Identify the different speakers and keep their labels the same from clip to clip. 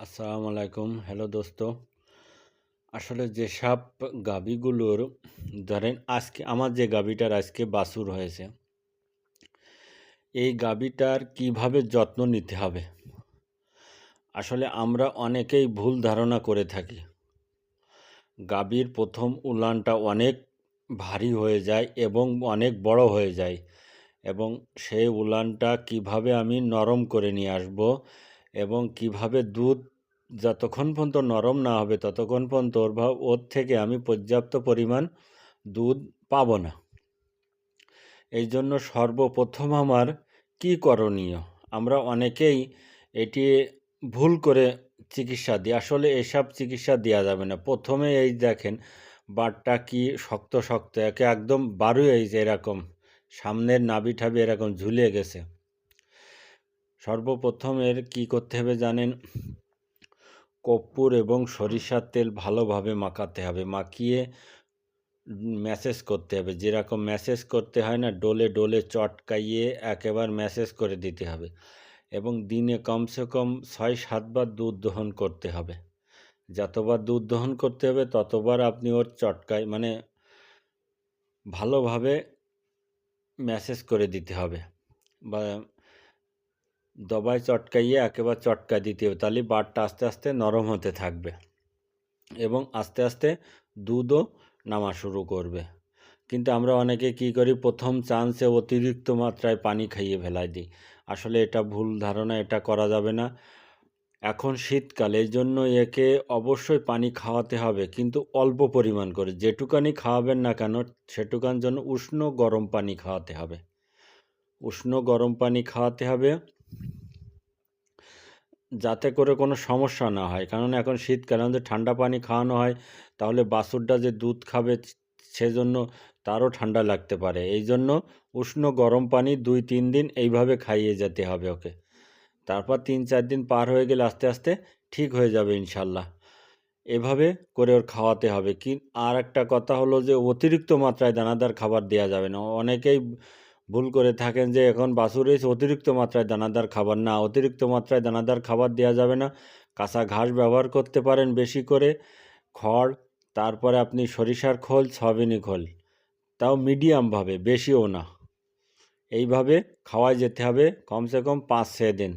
Speaker 1: আসসালামু আলাইকুম। হ্যালো দোস্ত। আসলে যেসব গাভীগুলোর, ধরেন আজকে আমার যে গাভীটার আজকে বাছুর হয়েছে, এই গাভীটার কীভাবে যত্ন নিতে হবে? আসলে আমরা অনেকেই ভুল ধারণা করে থাকি। গাভীর প্রথম উলানটা অনেক ভারী হয়ে যায় এবং অনেক বড় হয়ে যায় এবং সেই উলানটা কীভাবে আমি নরম করে নিয়ে আসব এবং কীভাবে দুধ যতক্ষণ পর্যন্ত নরম না হবে, ততক্ষণ পর্যন্ত ওর ভাব, ওর থেকে আমি পর্যাপ্ত পরিমাণ দুধ পাবো না। এই জন্য সর্বপ্রথম আমার কি করণীয়? আমরা অনেকেই এটি ভুল করে চিকিৎসা দিই। আসলে এসব চিকিৎসা দেওয়া যাবে না। প্রথমে এই দেখেন, বাটটা কি শক্ত শক্ত, একে একদম বারুই হয়েছে এরকম। সামনের নাবি ঠাবি এরকম ঝুলে গেছে। সর্বপ্রথম এর কী করতে হবে জানেন? কর্পূর এবং সরিষার তেল ভালোভাবে মাখাতে হবে। মাখিয়ে ম্যাসেজ করতে হবে। যেরকম ম্যাসেজ করতে হয় না, ডোলে ডোলে চটকাইয়ে একেবারে ম্যাসেজ করে দিতে হবে এবং দিনে কমসে কম ছয়, সাতবার দুধ দহন করতে হবে। যতবার দুধ দহন করতে হবে, ততবার আপনি ওর চটকায় মানে ভালোভাবে ম্যাসেজ করে দিতে হবে। বা দবায় চটকাইয়ে একেবারে চটকা দিতে হবে, তাহলে বাটটা আস্তে আস্তে নরম হতে থাকবে এবং আস্তে আস্তে দুধও নামা শুরু করবে। কিন্তু আমরা অনেকে কি করি, প্রথম চান্সে অতিরিক্ত মাত্রায় পানি খাইয়ে ফেলাই দিই। আসলে এটা ভুল ধারণা, এটা করা যাবে না। এখন শীতকাল, এই জন্য একে অবশ্যই পানি খাওয়াতে হবে, কিন্তু অল্প পরিমাণ করে। যেটুকানি খাওয়াবেন না কেন, সেটুকান জন্য উষ্ণ গরম পানি খাওয়াতে হবে। উষ্ণ গরম পানি খাওয়াতে হবে যাতে করে কোনো সমস্যা না হয়। কারণ এখন শীতকালে আমাদের ঠান্ডা পানি খাওয়ানো হয়, তাহলে বাছুরটা যে দুধ খাবে সেজন্য তারও ঠান্ডা লাগতে পারে। এই জন্য উষ্ণ গরম পানি দুই, তিন দিন এইভাবে খাইয়ে যেতে হবে ওকে। তারপর তিন, চার দিন পার হয়ে গেলে আস্তে আস্তে ঠিক হয়ে যাবে ইনশাল্লাহ এভাবে করে ওর খাওয়াতে হবে। কি আর একটা কথা হলো যে অতিরিক্ত মাত্রায় দানাদার খাবার দেওয়া যাবে না। অনেকেই ভুল করে থাকেন যে এখন বাছুর অতিরিক্ত মাত্রায় দানাদার খাবার না, অতিরিক্ত মাত্রায় দানাদার খাবার দেওয়া যাবে না। কাঁচা ঘাস ব্যবহার করতে পারেন বেশি করে। খড়, তারপরে আপনি সরিষার খোল, সয়াবিনি খোল। তাও মিডিয়ামভাবে বেশিও না। এইভাবে খাওয়াই যেতে হবে কমসে কম পাঁচ ছ দিন।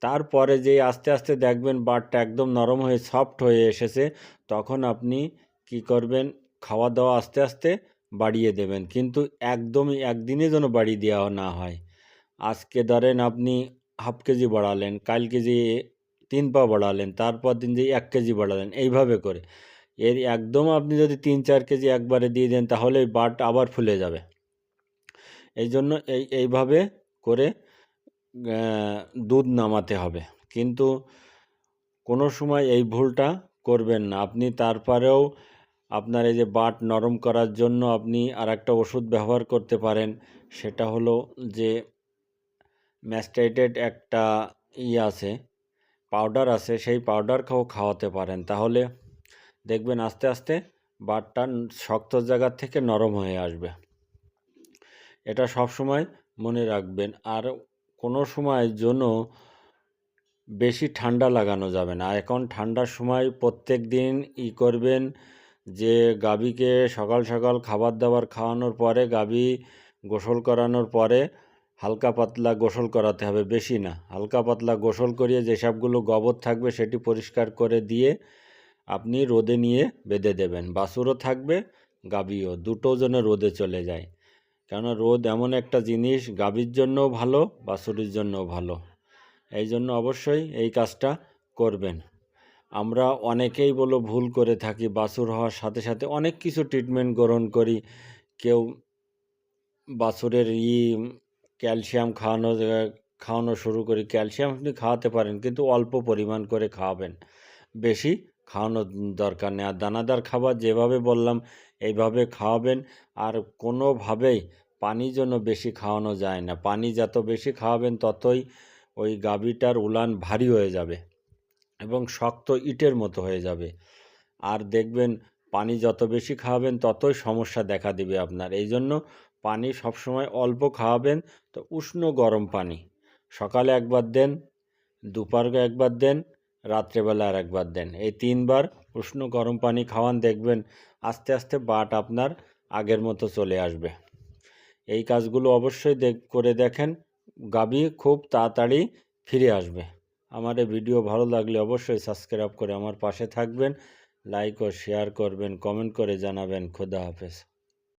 Speaker 1: তারপরে যে আস্তে আস্তে দেখবেন বাটটা একদম নরম হয়ে সফট হয়ে এসেছে, তখন আপনি কি করবেন? খাওয়া দাওয়া আস্তে আস্তে বাড়িয়ে দেবেন। কিন্তু একদমই একদিনে যেন বাড়িয়ে দেওয়া না হয়। আজকে ধরেন আপনি হাফ কেজি বাড়ালেন কাল কেজি তিন পা বাড়ালেন, তারপর দিন যে এক কেজি বাড়ালেন, এইভাবে করে। এর একদম আপনি যদি তিন চার কেজি একবারে দিয়ে দেন, তাহলে বাট আবার ফুলে যাবে। এই জন্য এই, এইভাবে করে দুধ নামাতে হবে। কিন্তু কোনো সময় এই ভুলটা করবেন না। আপনি তারপরেও আপনার এই যে বাট নরম করার জন্য আপনি আর একটা ওষুধ ব্যবহার করতে পারেন, সেটা হলো যে ম্যাস্টাইটেড একটা ইয়ে আছে, পাউডার আছে, সেই পাউডার খাও, খাওয়াতে পারেন। তাহলে দেখবেন আস্তে আস্তে বাটটা শক্ত জায়গার থেকে নরম হয়ে আসবে। এটা সব সময় মনে রাখবেন। আর কোনো সময় জন্য বেশি ঠান্ডা লাগানো যাবে না। এখন ঠান্ডার সময় প্রত্যেক দিন ই করবেন যে গাভীকে সকাল সকাল খাবার দাবার খাওয়ানোর পরে গাভী গোসল করানোর পরে হালকা পাতলা গোসল করাতে হবে, বেশি না। হালকা পাতলা গোসল করিয়ে যেসবগুলো গোবর থাকবে সেটি পরিষ্কার করে দিয়ে আপনি রোদে নিয়ে বেঁধে দেবেন। বাছুরও থাকবে, গাভীও। দুটো জন্য রোদে চলে যায়। কেননা রোদ এমন একটা জিনিস, গাভীর জন্যও ভালো বাছুরির জন্যও ভালো। এই জন্য অবশ্যই এই কাজটা করবেন। আমরা অনেকেই বলো ভুল করে থাকি, বাছুর হওয়ার সাথে সাথে অনেক কিছু ট্রিটমেন্ট গ্রহণ করি। কেউ বাছুরের ই ক্যালসিয়াম খাওয়ানো খাওয়ানো শুরু করি। ক্যালসিয়াম আপনি খাওয়াতে পারেন, কিন্তু অল্প পরিমাণ করে খাওয়াবেন। বেশি খাওয়ানোর দরকার নেই। আর দানাদার খাবার যেভাবে বললাম, এইভাবে খাওয়াবেন। আর কোনোভাবেই পানি জন্য বেশি খাওয়ানো যায় না। পানি যত বেশি খাওয়াবেন, ততই ওই গাভীটার উলান ভারী হয়ে যাবে। এবং শক্ত ইটের মতো হয়ে যাবে। আর দেখবেন পানি যত বেশি খাওয়াবেন ততই সমস্যা দেখা দিবে আপনার। এই জন্য পানি সবসময় অল্প খাওয়াবেন, তো উষ্ণ গরম পানি। সকালে একবার দেন দুপুরে একবার দেন, রাত্রেবেলা আর একবার দেন। এই তিনবার উষ্ণ গরম পানি খাওয়ান, দেখবেন আস্তে আস্তে বাট আপনার আগের মতো চলে আসবে। এই কাজগুলো অবশ্যই দেখ, করে দেখেন গাবি খুব তাড়াতাড়ি ফিরে আসবে। আমার এই ভিডিও ভালো লাগলে অবশ্যই সাবস্ক্রাইব করে আমার পাশে থাকবেন লাইক ও শেয়ার করবেন কমেন্ট করে জানাবেন। খোদা হাফেজ।